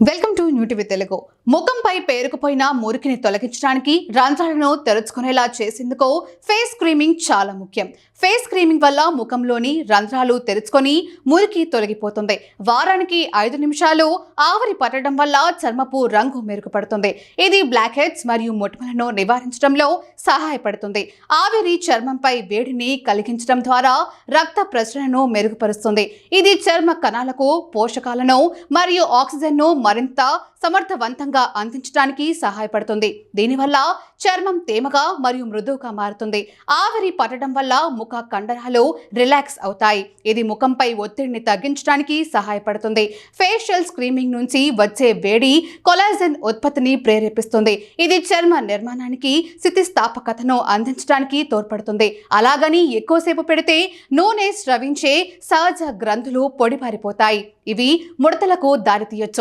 Welcome to Telugu? ముఖంపై పేరుకుపోయిన మురికిని తొలగించడానికి రంధ్రాలను తెరుచుకునేలా చేసేందుకు ఫేస్ క్రీమింగ్ చాలా ముఖ్యం. ఫేస్ క్రీమింగ్ వల్ల ముఖంలోని రంధ్రాలు తెరుచుకొని మురికి తొలగిపోతుంది. వారానికి ఐదు నిమిషాలు ఆవిరి పట్టడం వల్ల చర్మపు రంగు మెరుగుపడుతుంది. ఇది బ్లాక్ హెడ్స్ మరియు మొటిమలను నివారించడంలో సహాయపడుతుంది. ఆవిరి చర్మంపై వేడిని కలిగించడం ద్వారా రక్త ప్రసరణను మెరుగుపరుస్తుంది. ఇది చర్మ కణాలకు పోషకాలను మరియు ఆక్సిజన్ను మరింత సమర్థవంతంగా అందించడానికి సహాయపడుతుంది. దీనివల్ల చర్మం తేమగా మరియు మృదువుగా మారుతుంది. ఆవిరి పట్టడం వల్ల ముఖ కండరాలు రిలాక్స్ అవుతాయి. ఇది ముఖంపై ఒత్తిడిని తగ్గించడానికి సహాయపడుతుంది. ఫేషియల్ స్క్రీమింగ్ నుంచి వచ్చే వేడి కొలాజన్ ఉత్పత్తిని ప్రేరేపిస్తుంది. ఇది చర్మ నిర్మాణానికి స్థితిస్థాపకతను అందించడానికి తోడ్పడుతుంది. అలాగని ఎక్కువసేపు పెడితే నూనె స్రవించే సహజ గ్రంథులు పొడిపారిపోతాయి ఇవి ముడతలకు దారితీయొచ్చు.